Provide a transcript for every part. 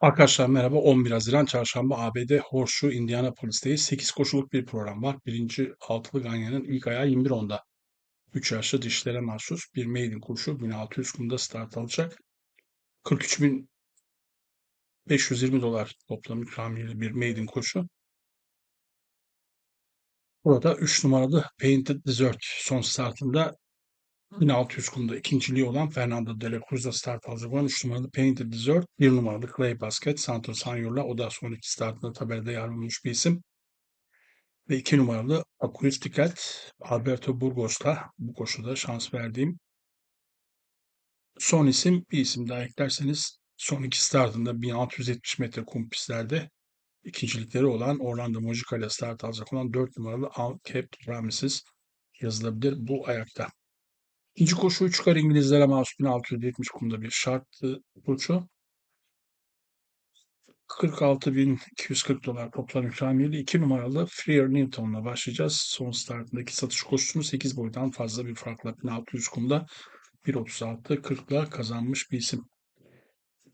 Arkadaşlar merhaba. 11 Haziran Çarşamba ABD Horseshoe Indianapolis'teyiz. 8 koşuluk bir program var. Birinci altılı ganyanın ilk ayağı 21.10'da. 3 yaşlı dişlere mahsus bir maiden kurşu 1600 kumda start alacak. 43.520 dolar toplam ikramiyeli bir maiden koşu. Burada 3 numaralı Painted Desert son startında 1600 kumda ikinciliği olan Fernando de la Cruz'da start alacak olan 3 numaralı Painted Desert, 1 numaralı Clay Basket, Santos Sanyur'la o da son iki startında tabelada yer bulmuş bir isim. Ve 2 numaralı Akustikat, Alberto Burgos'ta bu koşuda şans verdiğim son isim bir isim daha eklerseniz son iki startında 1670 metre kum pistlerde ikincilikleri olan Orlando Mojica ile start alacak olan 4 numaralı Uncapped Promises yazılabilir bu ayakta. İkinci koşuyu çıkar İngilizlere mahsus 1670 kumda bir şartlı koşu. 46.240 dolar toplam ikramiyeli 2 numaralı Freer Newton'la başlayacağız. Son startındaki satış koşusunu 8 boydan fazla bir farkla 1600 kumda 1.36.40'la kazanmış bir isim.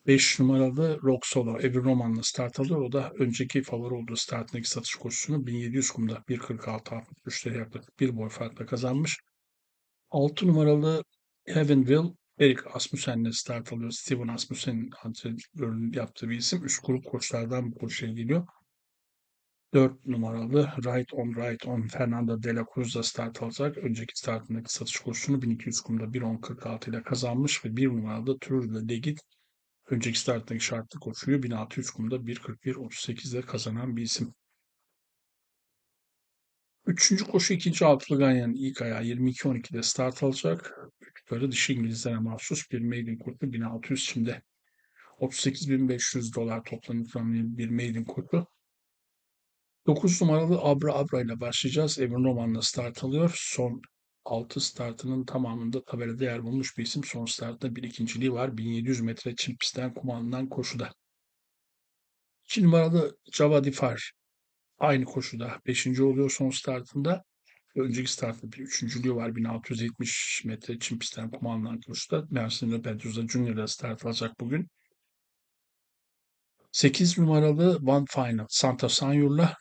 5 numaralı Rock Solo Evi Roman'la start alıyor. O da önceki favori olduğu startındaki satış koşusunu 1700 kumda 1.46.63'te yaklaşık bir boy farkla kazanmış. 6 numaralı Heavenville Erik Asmussen'le start alıyor. Steven Asmussen'in antrenörünün yaptığı bir isim. Üst grup koçlardan bu koşuya geliyor. 4 numaralı Right on Right on Fernando de la Cruz'da start alacak. Önceki startındaki satış koşusunu 1200 kumda 1.10.46 ile kazanmış ve 1 numaralı Tour de Legit önceki starttaki şartlı koşuyu 1600 kumda 1.41.38 ile kazanan bir isim. Üçüncü koşu ikinci altılı ganyanın ilk ayağı 22-12'de start alacak. Yukarı dişi İngilizlere mahsus bir maiden kurtu 1600 şimdi. 38.500 dolar toplam bir maiden kurtu. 9 numaralı Abra Abra ile başlayacağız. Evan Roman'la start alıyor. Son 6 startının tamamında tabelada yer bulmuş bir isim. Son startta bir ikinciliği var. 1700 metre çim pistten kumandan koşuda. 2 numaralı Java Difar aynı koşuda 5. oluyor son startında. Önceki startta bir üçüncülüğü var. 1670 metre çim pistten kumandan koşuda. Mersin'de Pedroza Junior'la start alacak bugün. 8 numaralı One Final Santa Sanyur'la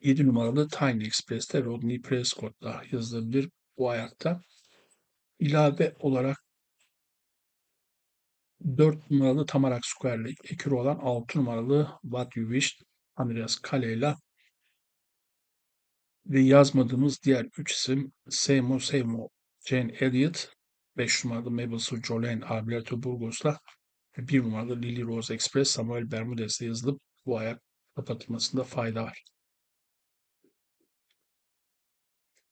7 numaralı Tiny Express'te Rodney Prescott'la yazılabilir bu ayakta. İlave olarak 4 numaralı Tamarak Square ile ekürü olan 6 numaralı What You Wish Andreas Kale ile ve yazmadığımız diğer 3 isim Seymour Seymour, Jane Elliott, 5 numaralı Mabel Sue Jolene, Alberto Burgos'la ve 1 numaralı Lily Rose Express Samuel Bermudez'le yazılıp bu ayak kapatılmasında fayda var.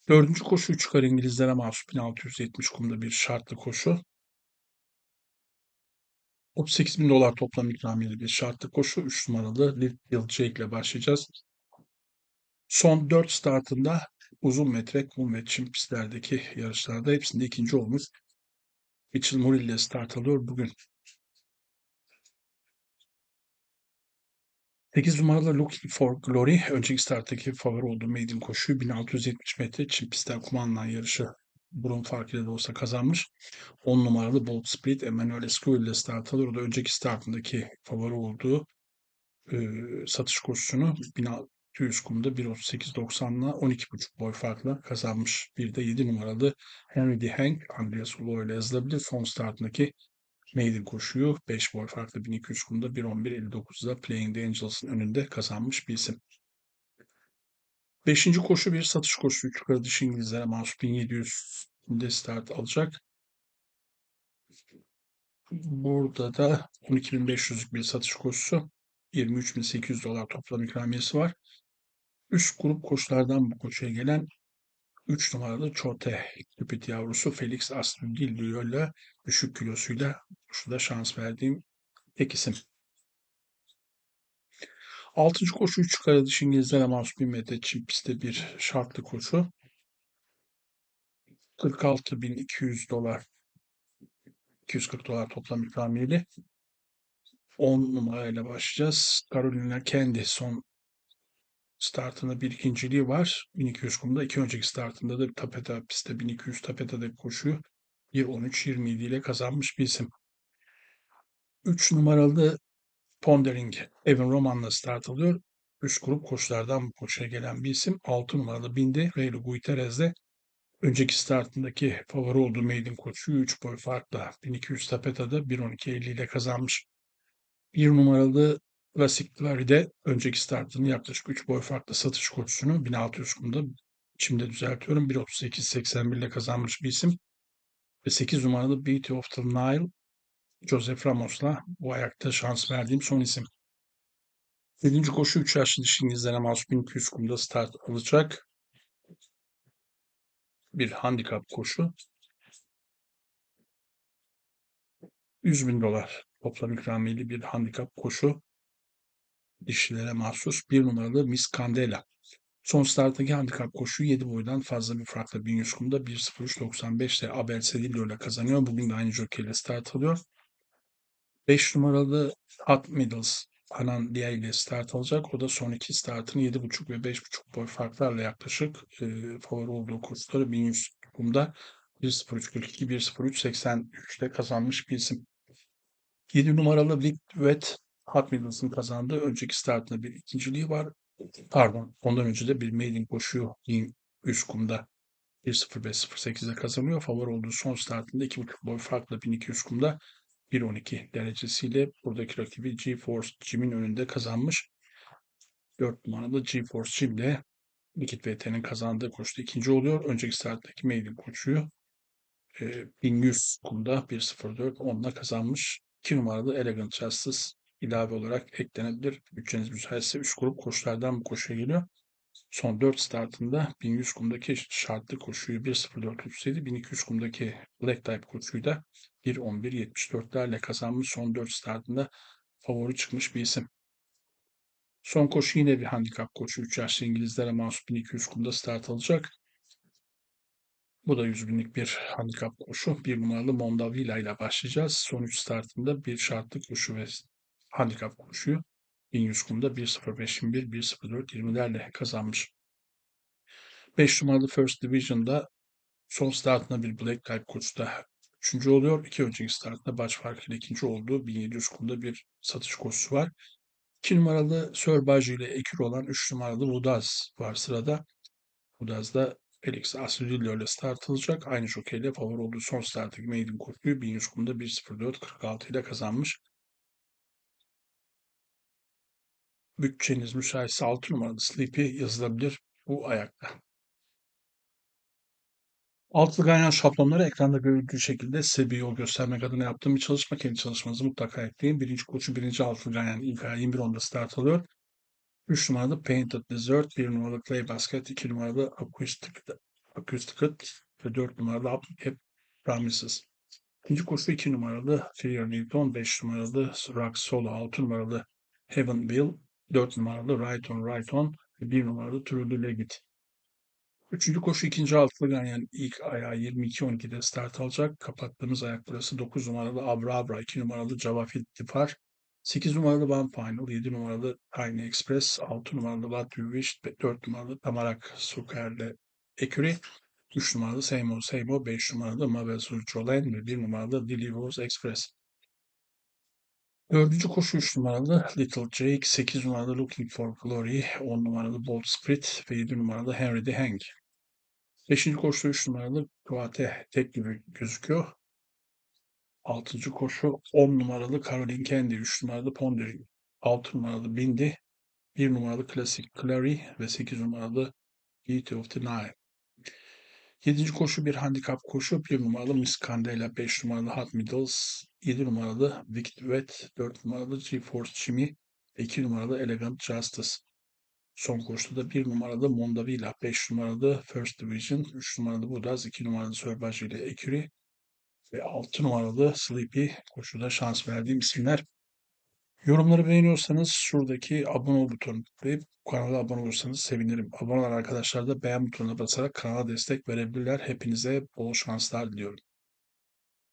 Dördüncü koşu çıkar İngilizlere mahsus 1670 kumda bir şartlı koşu. 38 bin dolar toplam ikramiyeli bir şartlı koşu. 3 numaralı Little Jake ile başlayacağız. Son 4 startında uzun metre kum ve çim pistlerdeki yarışlarda hepsinde ikinci olmuş. Mitchell Murray ile start alıyor bugün. 8 numaralı Looking for Glory önceki starttaki favori olduğu maiden koşuyu 1670 metre çim pistten kumandan yarışı burun farkıyla da olsa kazanmış. 10 numaralı Bolt Spirit Emmanuel Escuel ile start alıyor. O da önceki startındaki favori olduğu e, satış koşusunu 1600 kumda 1.38.90'la 12.5 boy farkla kazanmış. Bir de 7 numaralı Henry D. Hank Andreas Ulo ile yazılabilir. Son startındaki maiden koşuyu 5 boy farklı 1200 kumda 1.11.59'da Playing the Angels'ın önünde kazanmış bir isim. Beşinci koşu bir satış koşusu. Yukarı dış İngilizlere mahsus 1700'de start alacak. Burada da 12.500'lük bir satış koşusu. 23.800 dolar toplam ikramiyesi var. Üst grup koşulardan bu koşuya gelen 3 numaralı Çote Küpit yavrusu Felix Astudillo ile düşük kilosuyla koşuda şans verdiğim tek isim. Altıncı koşu 3 kare dış İngilizlere mahsus 1000 metre çim pistte bir şartlı koşu. 46.200 dolar 240 dolar toplam ikramiyeli. 10 numarayla başlayacağız. Carolina Kendi son startında bir ikinciliği var. 1200 kumda. iki önceki startında da tapeta pistte 1200 tapeta'da koşuyor. 1.13-27 ile kazanmış bir isim. 3 numaralı Pondering Evan Roman'la start alıyor. Üst grup koşulardan bu koşuya gelen bir isim. 6 numaralı Bindi Reylo Guiterrez'de önceki startındaki favori olduğu maiden koşuyu 3 boy farkla 1200 tapeta'da 1.12.50 ile kazanmış. 1 numaralı Classic Clary'de önceki startını yaklaşık 3 boy farklı satış koşusunu 1600 kumda şimdi düzeltiyorum 1.38.81 ile kazanmış bir isim. Ve 8 numaralı Beauty of the Nile Joseph Ramos'la bu ayakta şans verdiğim son isim. 7. koşu 3 yaşlı dişi İngilizlere mahsus 1200 kumda start alacak. Bir handikap koşu. 100 bin dolar toplam ikramiyeli bir handikap koşu. Dişilere mahsus bir numaralı Miss Candela. Son starttaki handikap koşuyu 7 boydan fazla bir farkla 1100 kumda 1.03.95 ile Abel Sedillo ile kazanıyor. Bugün de aynı jockey start alıyor. 5 numaralı Hot Middles Hanan Dia ile start alacak. O da son iki startını 7.5 ve 5.5 boy farklarla yaklaşık e, favori olduğu kursları 1100 kumda 1.03.42, 1.03.83'te kazanmış bir isim. 7 numaralı Vic Duet Hot Middles'ın kazandığı önceki startında bir ikinciliği var. Pardon, ondan önce de bir maiden koşuyor üst kumda 1.05.08'e kazanıyor. Favori olduğu son startında 2.5 boy farkla 1200 kumda 1.12 derecesiyle buradaki rakibi GeForce Jim'in önünde kazanmış. 4 numaralı GeForce Jim de Likit VT'nin kazandığı koşuda ikinci oluyor. Önceki starttaki maiden koşuyu e, 1100 kumda 1.04 onunla kazanmış. 2 numaralı Elegant Justice ilave olarak eklenebilir. Bütçeniz müsaitse 3 grup koşulardan bu koşuya geliyor. Son 4 startında 1100 kumdaki şartlı koşuyu 1.04.37, 1200 kumdaki Black Type koşuyu da 1.11.74'lerle kazanmış. Son 4 startında favori çıkmış bir isim. Son koşu yine bir handikap koşu. 3 yaşlı İngilizlere mahsus 1200 kumda start alacak. Bu da 100 binlik bir handikap koşu. Bir numaralı Mondavila ile başlayacağız. Son 3 startında bir şartlı koşu ve handikap koşuyu 1100 kumda 1.05.21, 1.04.20'lerle kazanmış. 5 numaralı First Division'da son startında bir Black Type koşuda üçüncü oluyor. İki önceki startında baş farkıyla ikinci olduğu 1700 kumda bir satış koşusu var. 2 numaralı Sörbaji ile ekür olan 3 numaralı Vudaz var sırada. Vudaz'da Felix Asrillo ile start alacak. Aynı jokeyle favori olduğu son starttaki maiden koşuyu 1100 kumda 1.04.46 ile kazanmış. Bütçeniz müsaitse 6 numaralı Sleepy yazılabilir bu ayakta. Altlı ganyan şablonları ekranda görüldüğü şekilde size bir yol göstermek adına yaptığım bir çalışma. Kendi çalışmanızı mutlaka ekleyin. Birinci koçun birinci altlı ganyan ilk ay 21.10'da start alıyor. 3 numaralı Painted Desert, 1 numaralı Clay Basket, 2 numaralı Acoustic, Acoustic ve 4 numaralı Up Promises. İkinci koşu 2 numaralı Fear Newton, 5 numaralı Rock Solo, 6 numaralı Heaven Will, 4 numaralı Right On Right On ve 1 numaralı Truly Legit. Üçüncü koşu ikinci altılı ganyan ilk ayağı 22-12'de start alacak. Kapattığımız ayak burası 9 numaralı Abra Abra, 2 numaralı Javafit Dipar, 8 numaralı One Final, 7 numaralı Tiny Express, 6 numaralı What You Wish, 4 numaralı Tamarak Suker'le Eküri, 3 numaralı Seymo Seymo, 5 numaralı Mabel Sulcholen ve 1 numaralı Delivos Express. Dördüncü koşu 3 numaralı Little Jake, 8 numaralı Looking for Glory, 10 numaralı Bold Spirit ve 7 numaralı Henry the Hang. Beşinci koşu 3 numaralı Tuate tek gibi gözüküyor. Altıncı koşu 10 numaralı Caroline Candy, 3 numaralı Pondering, 6 numaralı Bindi, 1 numaralı Classic Clary ve 8 numaralı Beauty of the Nile. Yedinci koşu bir handikap koşu. 1 numaralı Miss Candela, 5 numaralı Hot Middles, 7 numaralı Vic Duet, 4 numaralı GeForce Jimmy, 2 numaralı Elegant Justice. Son koşuda 1 numaralı Mondavila, 5 numaralı First Division, 3 numaralı Budaz, 2 numaralı Sörbaj ile Eküri ve 6 numaralı Sleepy koşuda şans verdiğim isimler. Yorumları beğeniyorsanız şuradaki abone ol butonuna tıklayıp kanala abone olursanız sevinirim. Abone olan arkadaşlar da beğen butonuna basarak kanala destek verebilirler. Hepinize bol şanslar diliyorum.